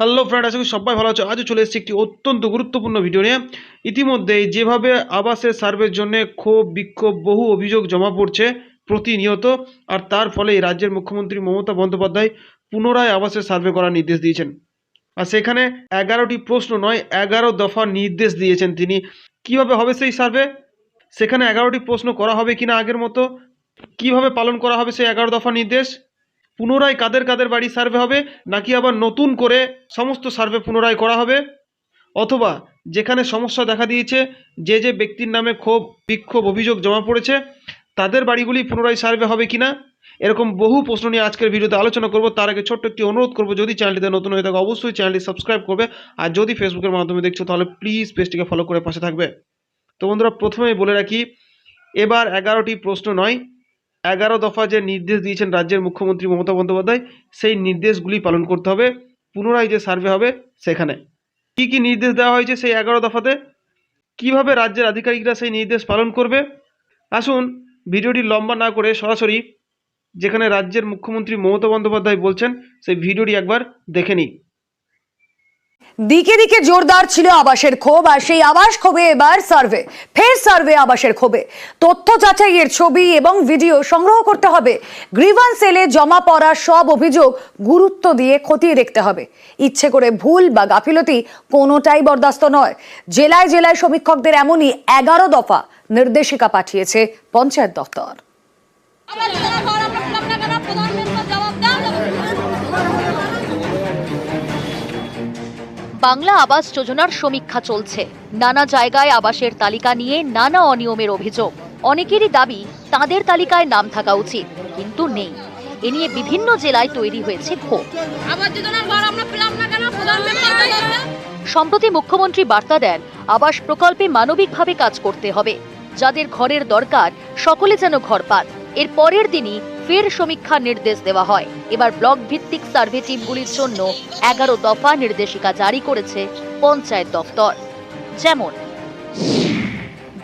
Hello friend আশা করি সবাই ভালো আছো। আজও চলে এসেছি একটি অত্যন্ত গুরুত্বপূর্ণ ভিডিও নিয়ে। ইতিমধ্যেই যেভাবে আবাসের সার্ভের জন্য ক্ষোভ, বিক্ষোভ, বহু অভিযোগ জমা পড়ছে প্রতিনিয়ত, আর তার ফলে রাজ্যের মুখ্যমন্ত্রী মমতা বন্দ্যোপাধ্যায় পুনরায় আবাসের সার্ভে করার নির্দেশ দিয়েছেন। আর সেখানে এগারোটি প্রশ্ন নয়, এগারো দফা নির্দেশ দিয়েছেন তিনি। কীভাবে হবে সেই সার্ভে সেখানে এগারোটি প্রশ্ন করা হবে কিনা আগের মতো? কীভাবে পালন করা হবে সেই এগারো দফা নির্দেশ? পুনরায় কাদের কাদের বাড়ি সার্ভে হবে, নাকি আবার নতুন করে সমস্ত সার্ভে পুনরায় করা হবে? অথবা যেখানে সমস্যা দেখা দিয়েছে, যে যে ব্যক্তির নামে ক্ষোভ, বিক্ষোভ, অভিযোগ জমা পড়েছে, তাদের বাড়িগুলি পুনরায় সার্ভে হবে কিনা? এরকম বহু প্রশ্ন নিয়ে আজকের ভিডিওতে আলোচনা করব। তার আগে ছোট্ট একটি অনুরোধ করব, যদি চ্যানেলটিতে নতুন হয়ে থাকে, অবশ্যই চ্যানেলটি সাবস্ক্রাইব করবে। আর যদি ফেসবুকের মাধ্যমে দেখছ, তাহলে প্লিজ পেজটিকে ফলো করে পাশে থাকবে। তো বন্ধুরা, প্রথমেই বলে রাখি, এবার এগারোটি প্রশ্ন নয় এগারো দফা যে নির্দেশ দিয়েছেন রাজ্যের মুখ্যমন্ত্রী মমতা বন্দ্যোপাধ্যায়, সেই নির্দেশগুলি পালন করতে হবে। পুনরায় যে সার্ভে হবে সেখানে। কি কি নির্দেশ দেওয়া হয়েছে সেই এগারো দফাতে? কীভাবে রাজ্যের আধিকারিকরা সেই নির্দেশ পালন করবে? আসুন ভিডিওটি লম্বা না করে সরাসরি যেখানে রাজ্যের মুখ্যমন্ত্রী মমতা বন্দ্যোপাধ্যায় বলছেন, সেই ভিডিওটি একবার দেখে নিই। দিকে দিকে জোরদার ছিল আবাসের ক্ষোভ, আর সেই আবাস ক্ষোভে এবার সার্ভে, ফের সার্ভে আবাসের ক্ষোভে। তথ্য যাচাইয়ের ছবি এবং ভিডিও সংগ্রহ করতে হবে। গ্রিভান সেলে জমা পড়া সব অভিযোগ গুরুত্ব দিয়ে খতিয়ে দেখতে হবে। ইচ্ছে করে ভুল বা গাফিলতি কোনোটাই বরদাস্ত নয়। জেলায় জেলায় সমীক্ষকদের এমনই এগারো দফা নির্দেশিকা পাঠিয়েছে পঞ্চায়েত দপ্তর। বাংলা আবাস যোজনার সমীক্ষা চলছে। নানা জায়গায় আবাসের তালিকা নিয়ে নানা অনিয়মের অভিযোগ। অনেকেরই দাবি তাদের তালিকায় নাম থাকা উচিত কিন্তু নেই। এ নিয়ে বিভিন্ন জেলায় তৈরি হয়েছে ক্ষোভ। সম্প্রতি মুখ্যমন্ত্রী বার্তা দেন আবাস প্রকল্পে মানবিকভাবে কাজ করতে হবে। যাদের ঘরের দরকার সকলে যেন ঘর পান। এর পরের দিনই ফের সমীক্ষার নির্দেশ দেওয়া হয়। এবার ব্লক ভিত্তিক সার্ভে টিমগুলির জন্য এগারো দফা নির্দেশিকা জারি করেছে পঞ্চায়েত দফতর যেমন,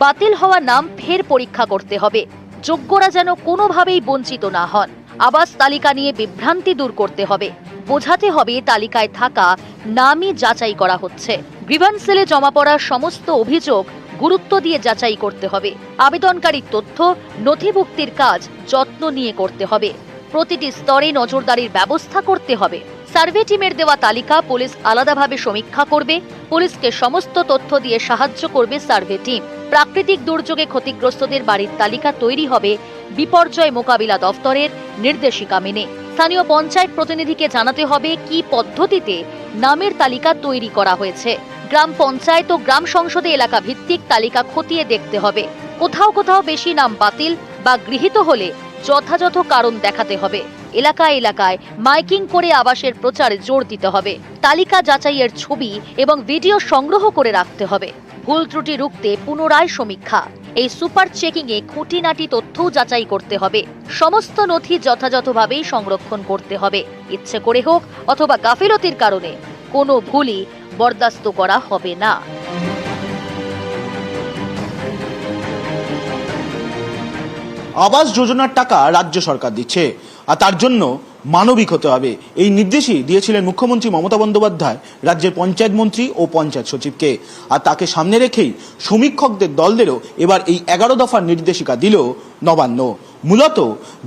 বাতিল হওয়া নাম ফের পরীক্ষা করতে হবে। যোগ্যরা যেন কোনোভাবেই বঞ্চিত না হন। আবাস তালিকা নিয়ে বিভ্রান্তি দূর করতে হবে। বোঝাতে হবে তালিকায় থাকা নামই যাচাই করা হচ্ছে। গ্রিভান সেলে জমা পড়া সমস্ত অভিযোগ গুরুত্ব দিয়ে যাচাই করতে হবে। আবেদনকারীর তথ্য, নথিভুক্তির কাজ যত্ন নিয়ে করতে হবে। প্রতিটি স্তরে নজরদারির ব্যবস্থা করতে হবে। সার্ভে টিমের দেওয়া তালিকা পুলিশ আলাদাভাবে সমীক্ষা করবে, পুলিশকে সমস্ত তথ্য দিয়ে সাহায্য করবে সার্ভে টিম। প্রাকৃতিক দুর্যোগে ক্ষতিগ্রস্তদের বাড়ির তালিকা তৈরি হবে বিপর্যয় মোকাবিলা দফতরের নির্দেশিকা মেনে। স্থানীয় পঞ্চায়েত প্রতিনিধিকে জানাতে হবে কি পদ্ধতিতে নামের তালিকা তৈরি করা হয়েছে। গ্রাম পঞ্চায়েত ও গ্রাম সংসদে এলাকা ভিত্তিক তালিকা খতিয়ে দেখতে হবে। কোথাও কোথাও বেশি নাম বাতিল বা গৃহীত হলে যথাযথ কারণ দেখাতে হবে। এলাকায় এলাকায় মাইকিং করে আবাসের প্রচারে জোর দিতে হবে। তালিকা যাচাইয়ের ছবি এবং ভিডিও সংগ্রহ করে রাখতে হবে। ভুল ত্রুটি রুখতে পুনরায় সমীক্ষা। এই সুপার চেকিং এ খুঁটিনাটি তথ্যও যাচাই করতে হবে। সমস্ত নথি যথাযথভাবেই সংরক্ষণ করতে হবে। ইচ্ছে করে হোক অথবা গাফিলতির কারণে। কোনো ভুলই বরদাস্ত করা হবে না। আবাস যোজনার টাকা রাজ্য সরকার দিচ্ছে, আর তার জন্য মানবিক হতে হবে। এই নির্দেশই দিয়েছিলেন মুখ্যমন্ত্রী মমতা বন্দ্যোপাধ্যায় রাজ্যের পঞ্চায়েত মন্ত্রী ও পঞ্চায়েত সচিবকে। আর তাকে সামনে রেখেই সমীক্ষকদের দলদেরও এবার এই এগারো দফার নির্দেশিকা দিল নবান্ন। মূলত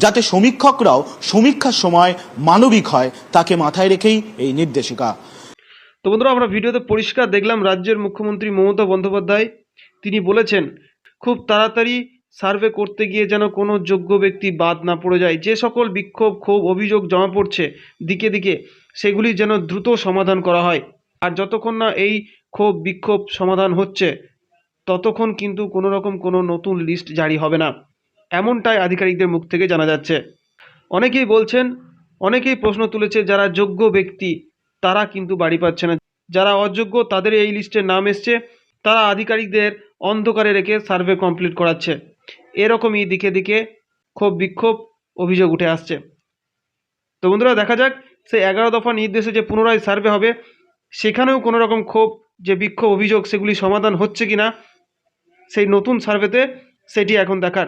যাতে সমীক্ষকরাও সমীক্ষার সময় মানবিক হয়, তাকে মাথায় রেখেই এই নির্দেশিকা। তো বন্ধুরা, আমরা ভিডিওতে পরিষ্কার দেখলাম রাজ্যের মুখ্যমন্ত্রী মমতা বন্দ্যোপাধ্যায়। তিনি বলেছেন, খুব তাড়াতাড়ি সার্ভে করতে গিয়ে যেন কোনো যোগ্য ব্যক্তি বাদ না পড়ে যায়। যে সকল বিক্ষোভ, ক্ষোভ, অভিযোগ জমা পড়ছে দিকে দিকে, সেগুলি যেন দ্রুত সমাধান করা হয়। আর যতক্ষণ না এই ক্ষোভ, বিক্ষোভ সমাধান হচ্ছে, ততক্ষণ কিন্তু কোনো রকম কোনো নতুন লিস্ট জারি হবে না। এমনটাই আধিকারিকদের মুখ থেকে জানা যাচ্ছে। অনেকেই বলছেন, অনেকেই প্রশ্ন তুলেছে যারা যোগ্য ব্যক্তি তারা কিন্তু বাড়ি পাচ্ছে না। যারা অযোগ্য, তাদের এই লিস্টে নাম এসছে। তারা আধিকারিকদের অন্ধকারে রেখে সার্ভে কমপ্লিট করাচ্ছে। এরকমই দিকে দিকে ক্ষোভ বিক্ষোভ অভিযোগ উঠে আসছে। তো বন্ধুরা, দেখা যাক সেই এগারো দফা নির্দেশে যে পুনরায় সার্ভে হবে, সেখানেও কোনো রকম ক্ষোভ, যে বিক্ষোভ অভিযোগ, সেগুলি সমাধান হচ্ছে কি না সেই নতুন সার্ভেতে সেটি এখন দেখার।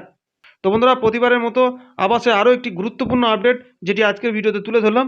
তো বন্ধুরা, প্রতিবারের মতো আবাসে আরও একটি গুরুত্বপূর্ণ আপডেট, যেটি আজকের ভিডিওতে তুলে ধরলাম।